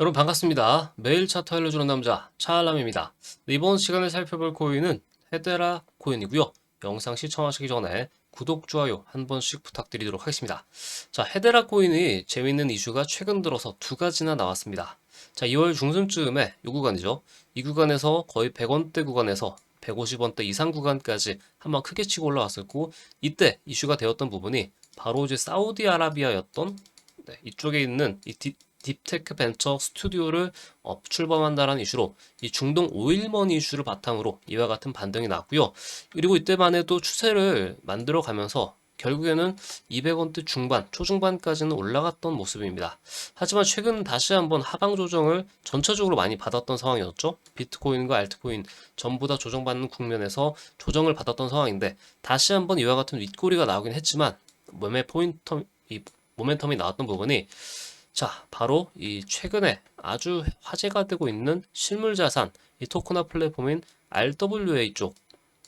여러분 반갑습니다. 매일 차트 알려주는 남자 차알람입니다. 이번 시간에 살펴볼 코인은 헤데라 코인이고요. 영상 시청하시기 전에 구독, 좋아요 한 번씩 부탁드리도록 하겠습니다. 자, 헤데라 코인이 재밌는 이슈가 최근 들어서 두 가지나 나왔습니다. 자, 2월 중순쯤에 이 구간이죠. 이 구간에서 거의 100원대 구간에서 150원대 이상 구간까지 한번 크게 치고 올라왔었고 이때 이슈가 되었던 부분이 바로 이제 사우디아라비아였던 네, 이쪽에 있는 이 딥, 딥테크 벤처 스튜디오를 어, 출범한다라는 이슈로 이 중동 오일머니 이슈를 바탕으로 이와 같은 반등이 나왔고요. 그리고 이때만 해도 추세를 만들어 가면서 결국에는 200원대 중반, 초중반까지는 올라갔던 모습입니다. 하지만 최근 다시 한번 하방 조정을 전체적으로 많이 받았던 상황이었죠. 비트코인과 알트코인 전부 다 조정받는 국면에서 조정을 받았던 상황인데 다시 한번 이와 같은 윗꼬리가 나오긴 했지만 매매 포인터 이 모멘텀이 나왔던 부분이 자, 바로 이 최근에 아주 화제가 되고 있는 실물 자산, 이 토크나 플랫폼인 RWA 쪽,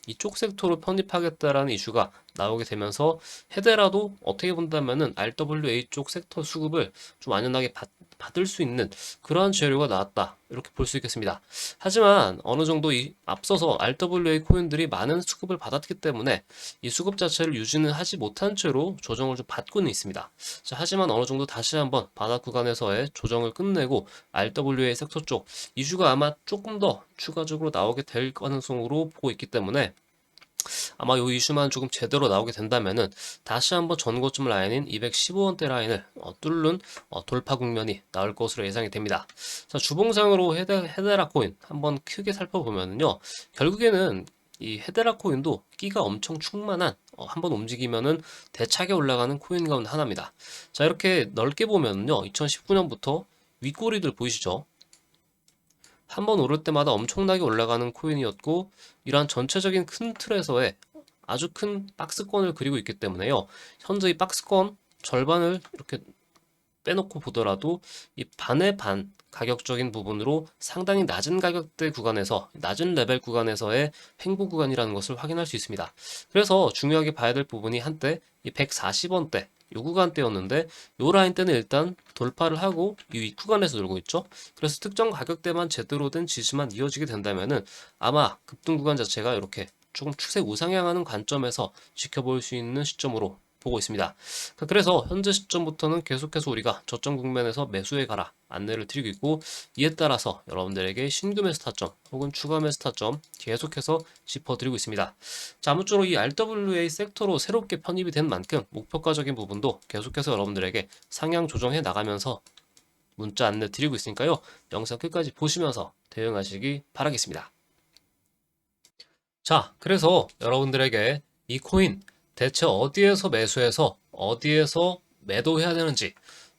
이쪽 섹터로 편입하겠다라는 이슈가 나오게 되면서 헤데라도 어떻게 본다면은 RWA 쪽 섹터 수급을 좀 완연하게 받, 받을 수 있는 그러한 재료가 나왔다. 이렇게 볼 수 있겠습니다. 하지만 어느 정도 이 앞서서 RWA 코인들이 많은 수급을 받았기 때문에 이 수급 자체를 유지는 하지 못한 채로 조정을 좀 받고는 있습니다. 자, 하지만 어느 정도 다시 한번 바닥 구간에서의 조정을 끝내고 RWA 섹터 쪽 이슈가 아마 조금 더 추가적으로 나오게 될 가능성으로 보고 있기 때문에 아마 이 이슈만 조금 제대로 나오게 된다면은 다시 한번 전고점 라인인 215원대 라인을 어, 뚫는 어, 돌파 국면이 나올 것으로 예상이 됩니다. 자, 주봉상으로 헤데, 헤데라 코인 한번 크게 살펴보면은요. 결국에는 이 헤데라 코인도 끼가 엄청 충만한 어, 한번 움직이면은 대차게 올라가는 코인 가운데 하나입니다. 자, 이렇게 넓게 보면은요. 2019년부터 윗꼬리들 보이시죠? 한 번 오를 때마다 엄청나게 올라가는 코인이었고 이러한 전체적인 큰 틀에서의 아주 큰 박스권을 그리고 있기 때문에요. 현재 이 박스권 절반을 이렇게 빼놓고 보더라도 이 반의 반 가격적인 부분으로 상당히 낮은 가격대 구간에서 낮은 레벨 구간에서의 횡보 구간이라는 것을 확인할 수 있습니다. 그래서 중요하게 봐야 될 부분이 한때 이 140원대 요 구간대였는데 요 라인 때는 일단 돌파를 하고 이 구간에서 놀고 있죠. 그래서 특정 가격대만 제대로 된 지지만 이어지게 된다면은 아마 급등 구간 자체가 이렇게 조금 추세 우상향하는 관점에서 지켜볼 수 있는 시점으로 보고 있습니다. 그래서 현재 시점부터는 계속해서 우리가 저점 국면에서 매수해 가라 안내를 드리고 있고 이에 따라서 여러분들에게 신규 매수 타점 혹은 추가 매수 타점 계속해서 짚어드리고 있습니다. 자, 아무쪼록 이 RWA 섹터로 새롭게 편입이 된 만큼 목표가적인 부분도 계속해서 여러분들에게 상향 조정해 나가면서 문자 안내 드리고 있으니까요. 영상 끝까지 보시면서 대응하시기 바라겠습니다. 자, 그래서 여러분들에게 이 코인 대체 어디에서 매수해서 어디에서 매도해야 되는지